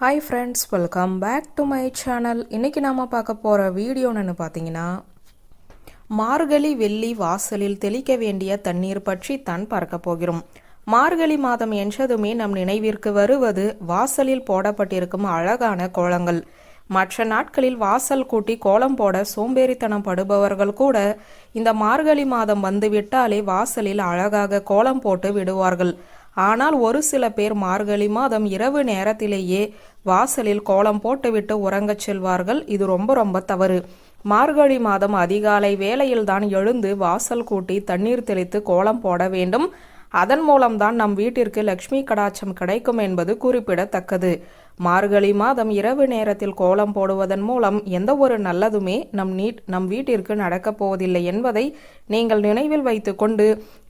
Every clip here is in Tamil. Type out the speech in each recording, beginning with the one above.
Hi friends welcome back to my channel இன்றைக்கி நாம் பார்க்க போகிற வீடியோன்னு பார்த்தீங்கன்னா மார்கழி வெள்ளி வாசலில் தெளிக்க வேண்டிய தண்ணீர் பற்றி தான் பார்க்க போகிறோம். மார்கழி மாதம் என்றதுமே நம் நினைவிற்கு வருவது வாசலில் போடப்பட்டிருக்கும் அழகான கோலங்கள். மற்ற நாட்களில் வாசல் கூட்டி கோலம் போட சோம்பேறித்தனம் படுபவர்கள் கூட இந்த மார்கழி மாதம் வந்துவிட்டாலே வாசலில் அழகாக கோலம் போட்டு விடுவார்கள். ஆனால் ஒரு சில பேர் மார்கழி மாதம் இரவு நேரத்திலேயே வாசலில் கோலம் போட்டுவிட்டு உறங்கச் செல்வார்கள். இது ரொம்ப ரொம்ப தவறு. மார்கழி மாதம் அதிகாலை வேளையில்தான் எழுந்து வாசல் கூட்டி தண்ணீர் தெளித்து கோலம் போட வேண்டும். அதன் மூலம்தான் நம் வீட்டிற்கு லக்ஷ்மி கடாட்சம் கிடைக்கும் என்பது குறிப்பிடத்தக்கது. மார்கழி மாதம் இரவு நேரத்தில் கோலம் போடுவதன் மூலம் எந்த ஒரு நல்லதுமே நம் நீட் நம் வீட்டிற்கு நடக்கப் போவதில்லை என்பதை நீங்கள் நினைவில் வைத்துக்கொண்டு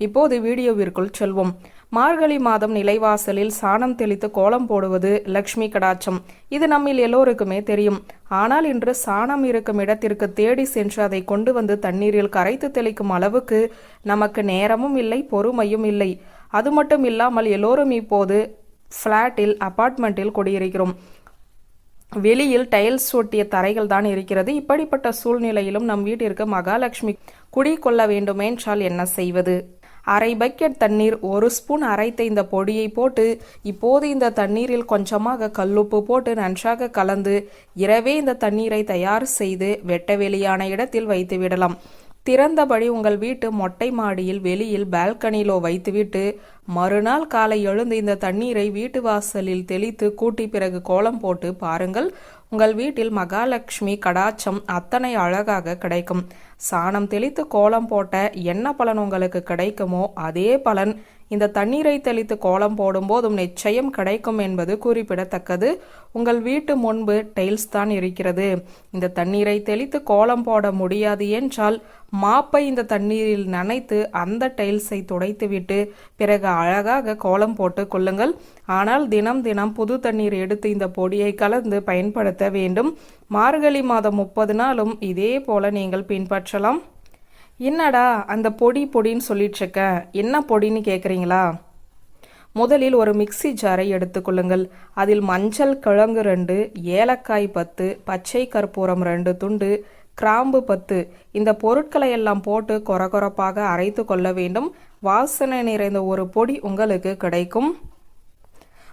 இப்போது வீடியோவிற்குள் செல்வோம். மார்கழி மாதம் நிலைவாசலில் சாணம் தெளித்து கோலம் போடுவது லக்ஷ்மி கடாட்சம். இது நம்மில் எல்லோருக்குமே தெரியும். ஆனால் இன்று சாணம் இருக்கும் இடத்திற்கு தேடி சென்று அதை கொண்டு வந்து தண்ணீரில் கரைத்து தெளிக்கும் அளவுக்கு நமக்கு நேரமும் இல்லை பொறுமையும் இல்லை. அது மட்டும் இல்லாமல் எல்லோரும் இப்போது ஃப்ளாட்டில் அபார்ட்மெண்ட்டில் குடியிருக்கிறோம். வெளியில் டைல்ஸ் ஒட்டிய தரைகள் தான் இருக்கிறது. இப்படிப்பட்ட சூழ்நிலையிலும் நம் வீட்டிற்கு மகாலட்சுமி குடிக்கொள்ள வேண்டுமென்றால் என்ன செய்வது? அரை பக்கெட் தண்ணீர் ஒரு ஸ்பூன் அரைத்த இந்த பொடியை போட்டு இப்போது இந்த தண்ணீரில் கொஞ்சமாக கல்லுப்பு போட்டு நன்றாக கலந்து இரவே இந்த தண்ணீரை தயார் செய்து வெட்ட வெளியான இடத்தில் வைத்து விடலாம். திறந்தபடி உங்கள் வீட்டு மொட்டை மாடியில் வெளியில் பால்கனியிலோ வைத்துவிட்டு மறுநாள் காலை எழுந்து இந்த தண்ணீரை வீட்டு வாசலில் தெளித்து கூட்டி பிறகு கோலம் போட்டு பாருங்கள். உங்கள் வீட்டில் மகாலட்சுமி கடாச்சம் அத்தனை அழகாக கிடைக்கும். சாணம் தெளித்து கோலம் போட்ட என்ன பலன் உங்களுக்கு கிடைக்குமோ அதே பலன். இந்த தண்ணீரை தெளித்து கோலம் போடும்போதும் நிச்சயம் கிடைக்கும் என்பது குறிப்பிடத்தக்கது. உங்கள் வீட்டு முன்பு டைல்ஸ் தான் இருக்கிறது. இந்த தண்ணீரை தெளித்து கோலம் போட முடியாது என்றால் மாப்பை இந்த தண்ணீரில் நனைத்து அந்த டைல்ஸை துடைத்துவிட்டு பிறகு அழகாக கோலம் போட்டு கொள்ளுங்கள். ஆனால் தினம் தினம் புது தண்ணீர் எடுத்து இந்த பொடியை கலந்து பயன்படுத்த வேண்டும். மார்கழி மாதம் முப்பது நாளும் இதே போல நீங்கள் பின்பற்றலாம். என்னடா அந்த பொடி பொடின்னு சொல்லிட்டுருக்க என்ன பொடின்னு கேட்குறீங்களா முதலில் ஒரு மிக்சி ஜாரை எடுத்துக்கொள்ளுங்கள் அதில் மஞ்சள் கிழங்கு ரெண்டு ஏலக்காய் பத்து பச்சை கற்பூரம் ரெண்டு துண்டு கிராம்பு பத்து. இந்த பொருட்களை எல்லாம் போட்டு கொரகொரப்பாக அரைத்து கொள்ள வேண்டும். வாசனை நிறைந்த ஒரு பொடி உங்களுக்கு கிடைக்கும்.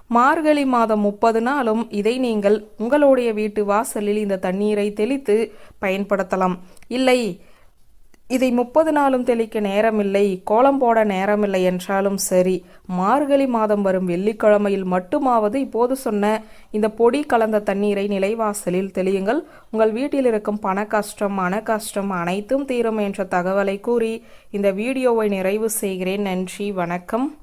மார்கழி மாதம் முப்பது நாளும் இதை நீங்கள் உங்களுடைய வீட்டு வாசலில் இந்த தண்ணீரை தெளித்து பயன்படுத்தலாம். இல்லை இதை முப்பது நாளும் தெளிக்க நேரமில்லை கோலம் போட நேரமில்லை என்றாலும் சரி. மார்கழி மாதம் வரும் வெள்ளிக்கிழமையில் மட்டுமாவது இப்போது சொன்ன இந்த பொடி கலந்த தண்ணீரை நிலைவாசலில் தெளியுங்கள். உங்கள் வீட்டில் இருக்கும் பண கஷ்டம் மன கஷ்டம் அனைத்தும் தீரும் என்ற தகவலை கூறி இந்த வீடியோவை நிறைவு செய்கிறேன். நன்றி வணக்கம்.